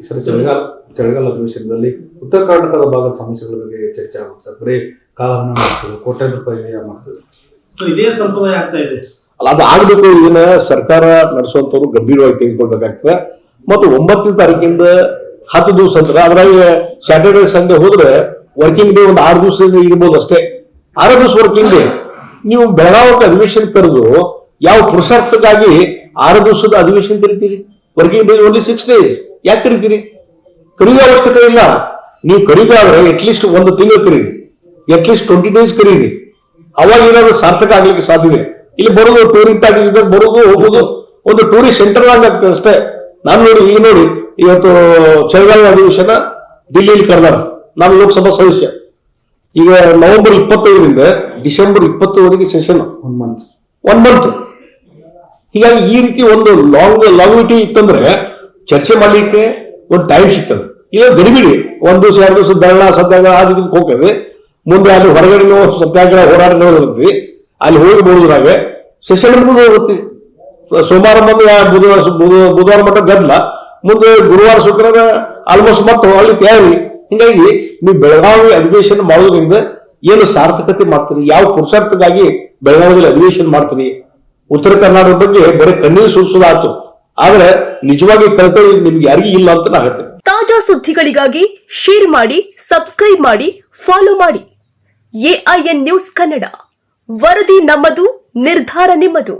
ಈ ಸಲ ಚಳಿಗಾಲ ಚಳಿಗಾಲ ಅಧಿವೇಶನದಲ್ಲಿ ಉತ್ತರ ಕರ್ನಾಟಕದ ಭಾಗದ ಸಮಸ್ಯೆಗಳ ಬಗ್ಗೆ ಚರ್ಚೆ ಆಗುತ್ತೆ. ಸರ್ ಬರೀ ಕಾಲವನ್ನು ಮಾಡ್ತದೆ ಕೋಟ್ಯಾಂತರ ರೂಪಾಯಿ ವ್ಯಯ ಮಾಡ್ತದೆ ಸೊ ಇದೇ ಸಂಪ್ರದಾಯ ಆಗ್ತಾ ಇದೆ. ಅಲ್ಲ ಅದು ಆಗ್ಬೇಕು ಇದನ್ನ ಸರ್ಕಾರ ನಡೆಸುವಂತವ್ರು ಗಂಭೀರವಾಗಿ ತೆಗೆದುಕೊಳ್ಬೇಕಾಗ್ತದೆ. ಮತ್ತು ಒಂಬತ್ತನೇ ತಾರೀಕಿಂದ ಹತ್ತು ದಿವಸ ಅಂತ ಅದ್ರಾಗ ಸ್ಯಾಟರ್ಡೆ ಸಂಡೇ ಹೋದ್ರೆ ವರ್ಕಿಂಗ್ ಡೇ ಒಂದು ಆರು ದಿವಸದಿಂದ ಇರ್ಬೋದು ಅಷ್ಟೇ. ಆರು ದಿವಸ ವರ್ಕಿಂಗ್ ಡೇ ನೀವು ಬೆಳಗಾವಕ್ಕೆ ಅಧಿವೇಶನ ಕರೆದು ಯಾವ ಪುರುಷಾರ್ಥಕ್ಕಾಗಿ ಆರು ದಿವಸದ ಅಧಿವೇಶನ ಕರಿತೀರಿ working day only six days ಯಾಕೆ ಕರಿತೀರಿ? ಕರೆಯುವ ಅವಶ್ಯಕತೆ ಇಲ್ಲ ನೀವು ಕರಿಬೇಕಾದ್ರೆ ಅಟ್ಲೀಸ್ಟ್ ಒಂದು ತಿಂಗಳು ಕರೀರಿ. ಅಟ್ಲೀಸ್ಟ್ ಟ್ವೆಂಟಿ ಡೇಸ್ ಕರೀರಿ. ಅವಾಗ ಏನಾದ್ರು ಸಾರ್ಥಕ ಆಗ್ಲಿಕ್ಕೆ ಸಾಧ್ಯ ಇಲ್ಲಿ ಬರೋದು ಟೂರಿಸ್ಟ್ ಆಗಿದ್ದಾಗ ಬರೋದು ಹೋಗೋದು ಒಂದು ಟೂರಿಸ್ಟ್ ಸೆಂಟರ್ ಆಗ್ತದೆ ಅಷ್ಟೇ. ನಾನು ನೋಡಿ ಈಗ ನೋಡಿ ಇವತ್ತು ಚಳಿಗಾಲ ಅಧಿವೇಶನ ದಿಲ್ಲಿಯಲ್ಲಿ ಕರೆದಾರ ನಾನು ಲೋಕಸಭಾ ಸದಸ್ಯ. ಈಗ ನವೆಂಬರ್ ಇಪ್ಪತ್ತೈದರಿಂದ December ಇಪ್ಪತ್ತೈದರಿಗೆ session one month one month ಹೀಗಾಗಿ ಈ ರೀತಿ ಒಂದು ಲಾಂಗ್ ಲಾಂಗ್ವಿಟಿ ಇತ್ತಂದ್ರೆ ಚರ್ಚೆ ಮಾಡಲಿಕ್ಕೆ ಒಂದು ಟೈಮ್ ಸಿಗ್ತದೆ. ಈಗ ಗಡಿಬಿಡಿ ಒಂದು ದಿವಸ, ಎರಡು ದಿವಸ ಬೆಳ್ಳ ಸತ್ಯಾಗ್ರಹ ಅದು ಹೋಗ್ತದೆ. ಮುಂದೆ ಅಲ್ಲಿ ಹೊರಗಡೆ ಸತ್ಯಾಗ್ರಹ ಹೋರಾಟ ನಡೆದಿರ್ತೀವಿ ಅಲ್ಲಿ ಹೋಗಿ ನೋಡಿದ್ರಾಗ ಸೆಷನ್ ಮುಂದೆ ಹೋಗುತ್ತೆ. ಸೋಮವಾರ ಬಂದು ಬುಧವಾರ ಬುಧ- ಬುಧವಾರ ಮಟ್ಟ ಗದ್ದಲ. ಮುಂದೆ ಗುರುವಾರ, ಶುಕ್ರವಾರ ಆಲ್ಮೋಸ್ಟ್ ಮತ್ತೆ ಅಲ್ಲಿ ತಯಾರಿ. ಹಿಂಗಾಗಿ ನೀವು ಬೆಳಗಾವಿ ಅಧಿವೇಶನ ಮಾಡೋದ್ರಿಂದ ಏನು ಸಾರ್ಥಕತೆ ಮಾಡ್ತೀರಿ? ಯಾವ ಪುರುಷಾರ್ಥಕ್ಕಾಗಿ ಬೆಳಗಾವಿಯಲ್ಲಿ ಅಧಿವೇಶನ ಮಾಡ್ತೀರಿ? ಉತ್ತರ ಕರ್ನಾಟಕದ ಬಗ್ಗೆ ಬರೀ ಕಣ್ಣೀರು ಸುರಿಸೋದಾಯ್ತು ಆದ್ರೆ ನಿಜವಾಗಿ ಕಲ್ತವ್ಯ ನಿಮ್ಗೆ ಯಾರಿಗೂ ಇಲ್ಲ ಅಂತ ಹೇಳ್ತೇನೆ. ತಾಜಾ ಸುದ್ದಿಗಳಿಗಾಗಿ ಶೇರ್ ಮಾಡಿ ಸಬ್ಸ್ಕ್ರೈಬ್ ಮಾಡಿ ಫಾಲೋ ಮಾಡಿ. ಎಐಎನ್ ನ್ಯೂಸ್ ಕನ್ನಡ ವರದಿ ನಮ್ಮದು, ನಿರ್ಧಾರ ನಿಮ್ಮದು.